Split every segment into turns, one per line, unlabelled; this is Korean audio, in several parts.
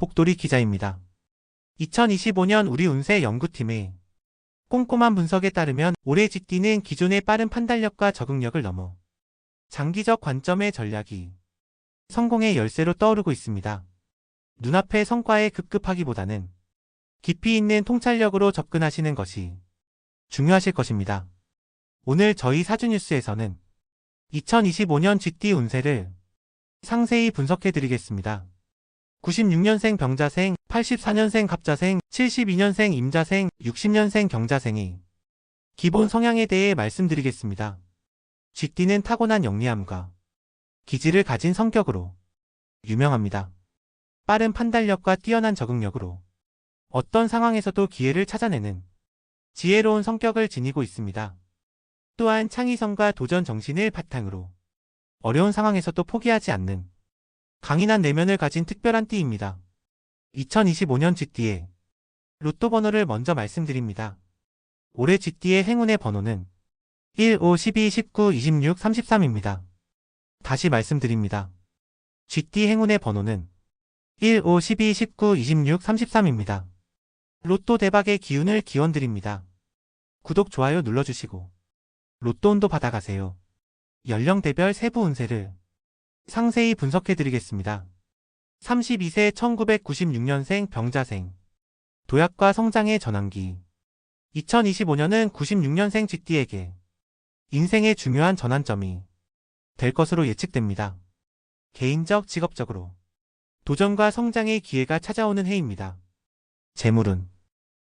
복돌이 기자입니다. 2025년 우리 운세 연구팀의 꼼꼼한 분석에 따르면 올해 GT는 기존의 빠른 판단력과 적응력을 넘어 장기적 관점의 전략이 성공의 열쇠로 떠오르고 있습니다. 눈앞의 성과에 급급하기보다는 깊이 있는 통찰력으로 접근하시는 것이 중요하실 것입니다. 오늘 저희 사주뉴스에서는 2025년 GT 운세를 상세히 분석해 드리겠습니다. 96년생 병자생, 84년생 갑자생, 72년생 임자생, 60년생 경자생이 기본 성향에 대해 말씀드리겠습니다. GT는 타고난 영리함과 기질을 가진 성격으로 유명합니다. 빠른 판단력과 뛰어난 적응력으로 어떤 상황에서도 기회를 찾아내는 지혜로운 성격을 지니고 있습니다. 또한 창의성과 도전 정신을 바탕으로 어려운 상황에서도 포기하지 않는 강인한 내면을 가진 특별한 띠입니다. 2025년 GT의 로또 번호를 먼저 말씀드립니다. 올해 GT의 행운의 번호는 1, 5, 12, 19, 26, 33입니다. 다시 말씀드립니다. GT 행운의 번호는 1, 5, 12, 19, 26, 33입니다. 로또 대박의 기운을 기원드립니다. 구독, 좋아요 눌러주시고 로또 운도 받아가세요. 연령대별 세부 운세를 상세히 분석해드리겠습니다. 32세 1996년생 병자생 도약과 성장의 전환기 2025년은 96년생 GT에게 인생의 중요한 전환점이 될 것으로 예측됩니다. 개인적, 직업적으로 도전과 성장의 기회가 찾아오는 해입니다. 재물은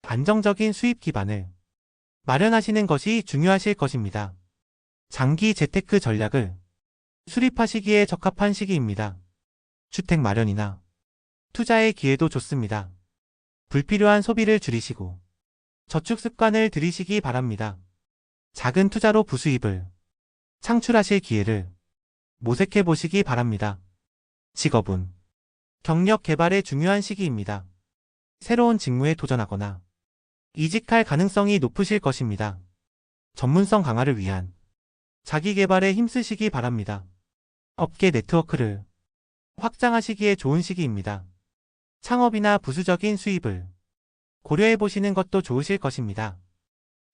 안정적인 수입 기반을 마련하시는 것이 중요하실 것입니다. 장기 재테크 전략을 수립하시기에 적합한 시기입니다. 주택 마련이나 투자의 기회도 좋습니다. 불필요한 소비를 줄이시고 저축 습관을 들이시기 바랍니다. 작은 투자로 부수입을 창출하실 기회를 모색해 보시기 바랍니다. 직업은 경력 개발의 중요한 시기입니다. 새로운 직무에 도전하거나 이직할 가능성이 높으실 것입니다. 전문성 강화를 위한 자기 개발에 힘쓰시기 바랍니다. 업계 네트워크를 확장하시기에 좋은 시기입니다. 창업이나 부수적인 수입을 고려해 보시는 것도 좋으실 것입니다.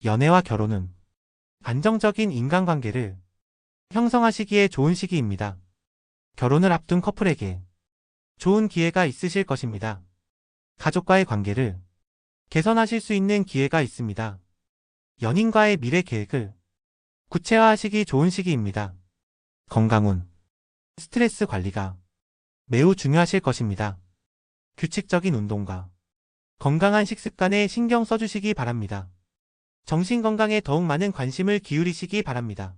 연애와 결혼은 안정적인 인간관계를 형성하시기에 좋은 시기입니다. 결혼을 앞둔 커플에게 좋은 기회가 있으실 것입니다. 가족과의 관계를 개선하실 수 있는 기회가 있습니다. 연인과의 미래 계획을 구체화하시기 좋은 시기입니다. 건강운, 스트레스 관리가 매우 중요하실 것입니다. 규칙적인 운동과 건강한 식습관에 신경 써주시기 바랍니다. 정신 건강에 더욱 많은 관심을 기울이시기 바랍니다.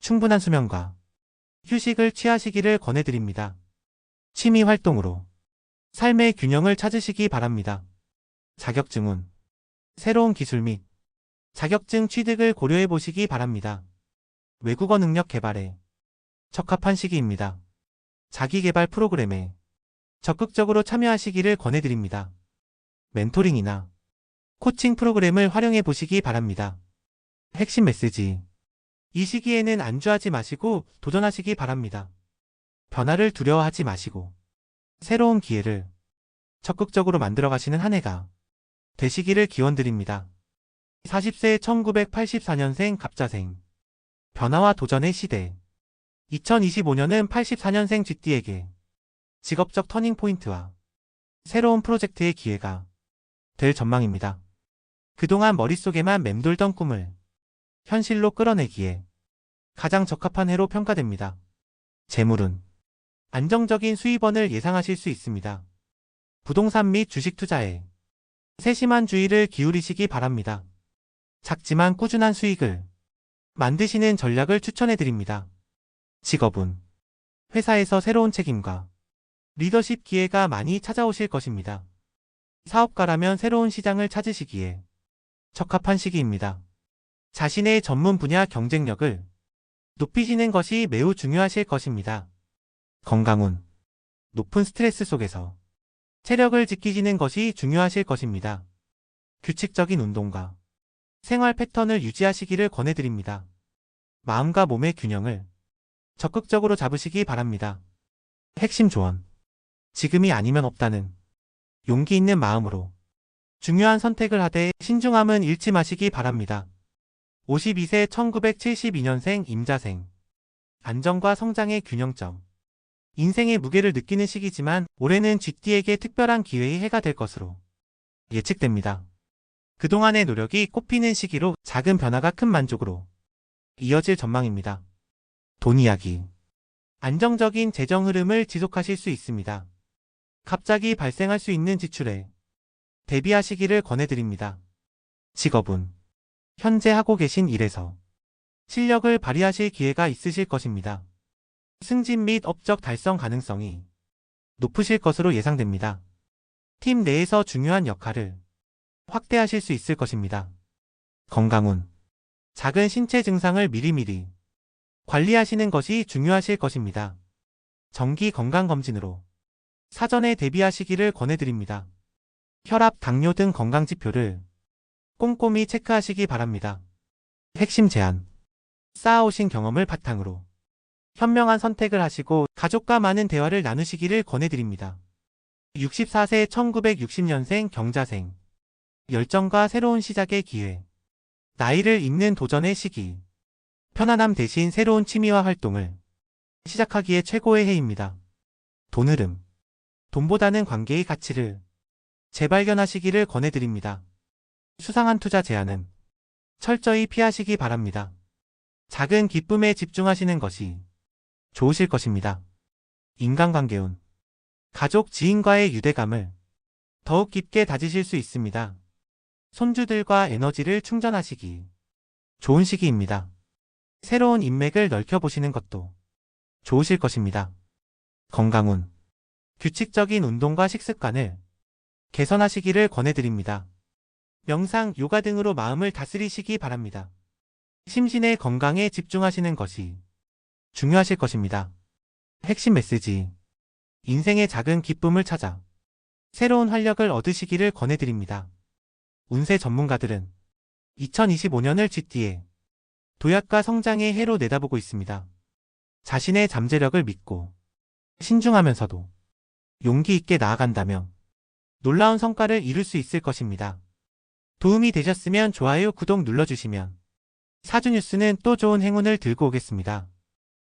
충분한 수면과 휴식을 취하시기를 권해드립니다. 취미 활동으로 삶의 균형을 찾으시기 바랍니다. 자격증은 새로운 기술 및 자격증 취득을 고려해 보시기 바랍니다. 외국어 능력 개발에 적합한 시기입니다. 자기개발 프로그램에 적극적으로 참여하시기를 권해드립니다. 멘토링이나 코칭 프로그램을 활용해 보시기 바랍니다. 핵심 메시지. 이 시기에는 안주하지 마시고 도전하시기 바랍니다. 변화를 두려워하지 마시고 새로운 기회를 적극적으로 만들어 가시는 한 해가 되시기를 기원드립니다. 40세 1984년생 갑자생 변화와 도전의 시대 2025년은 84년생 GT에게 직업적 터닝포인트와 새로운 프로젝트의 기회가 될 전망입니다. 그동안 머릿속에만 맴돌던 꿈을 현실로 끌어내기에 가장 적합한 해로 평가됩니다. 재물은 안정적인 수입원을 예상하실 수 있습니다. 부동산 및 주식 투자에 세심한 주의를 기울이시기 바랍니다. 작지만 꾸준한 수익을 만드시는 전략을 추천해 드립니다. 직업은 회사에서 새로운 책임과 리더십 기회가 많이 찾아오실 것입니다. 사업가라면 새로운 시장을 찾으시기에 적합한 시기입니다. 자신의 전문 분야 경쟁력을 높이시는 것이 매우 중요하실 것입니다. 건강운 높은 스트레스 속에서 체력을 지키시는 것이 중요하실 것입니다. 규칙적인 운동과 생활 패턴을 유지하시기를 권해드립니다. 마음과 몸의 균형을 적극적으로 잡으시기 바랍니다. 핵심 조언. 지금이 아니면 없다는 용기 있는 마음으로 중요한 선택을 하되 신중함은 잃지 마시기 바랍니다. 52세 1972년생 임자생 안정과 성장의 균형점 인생의 무게를 느끼는 시기지만 올해는 GT에게 특별한 기회의 해가 될 것으로 예측됩니다. 그동안의 노력이 꽃피는 시기로 작은 변화가 큰 만족으로 이어질 전망입니다. 돈 이야기 안정적인 재정 흐름을 지속하실 수 있습니다. 갑자기 발생할 수 있는 지출에 대비하시기를 권해드립니다. 직업은 현재 하고 계신 일에서 실력을 발휘하실 기회가 있으실 것입니다. 승진 및 업적 달성 가능성이 높으실 것으로 예상됩니다. 팀 내에서 중요한 역할을 확대하실 수 있을 것입니다. 건강운 작은 신체 증상을 미리미리 관리하시는 것이 중요하실 것입니다. 정기 건강검진으로 사전에 대비하시기를 권해드립니다. 혈압, 당뇨 등 건강지표를 꼼꼼히 체크하시기 바랍니다. 핵심 제안 쌓아오신 경험을 바탕으로 현명한 선택을 하시고 가족과 많은 대화를 나누시기를 권해드립니다. 64세 1960년생 경자생 열정과 새로운 시작의 기회 나이를 잇는 도전의 시기 편안함 대신 새로운 취미와 활동을 시작하기에 최고의 해입니다. 돈 흐름 돈보다는 관계의 가치를 재발견하시기를 권해드립니다. 수상한 투자 제안은 철저히 피하시기 바랍니다. 작은 기쁨에 집중하시는 것이 좋으실 것입니다. 인간관계운 가족 지인과의 유대감을 더욱 깊게 다지실 수 있습니다. 손주들과 에너지를 충전하시기 좋은 시기입니다. 새로운 인맥을 넓혀보시는 것도 좋으실 것입니다. 건강운 규칙적인 운동과 식습관을 개선하시기를 권해드립니다. 명상, 요가 등으로 마음을 다스리시기 바랍니다. 심신의 건강에 집중하시는 것이 중요하실 것입니다. 핵심 메시지 인생의 작은 기쁨을 찾아 새로운 활력을 얻으시기를 권해드립니다. 운세 전문가들은 2025년을 GT에 도약과 성장의 해로 내다보고 있습니다. 자신의 잠재력을 믿고 신중하면서도 용기 있게 나아간다면 놀라운 성과를 이룰 수 있을 것입니다. 도움이 되셨으면 좋아요, 구독 눌러주시면 사주뉴스는 또 좋은 행운을 들고 오겠습니다.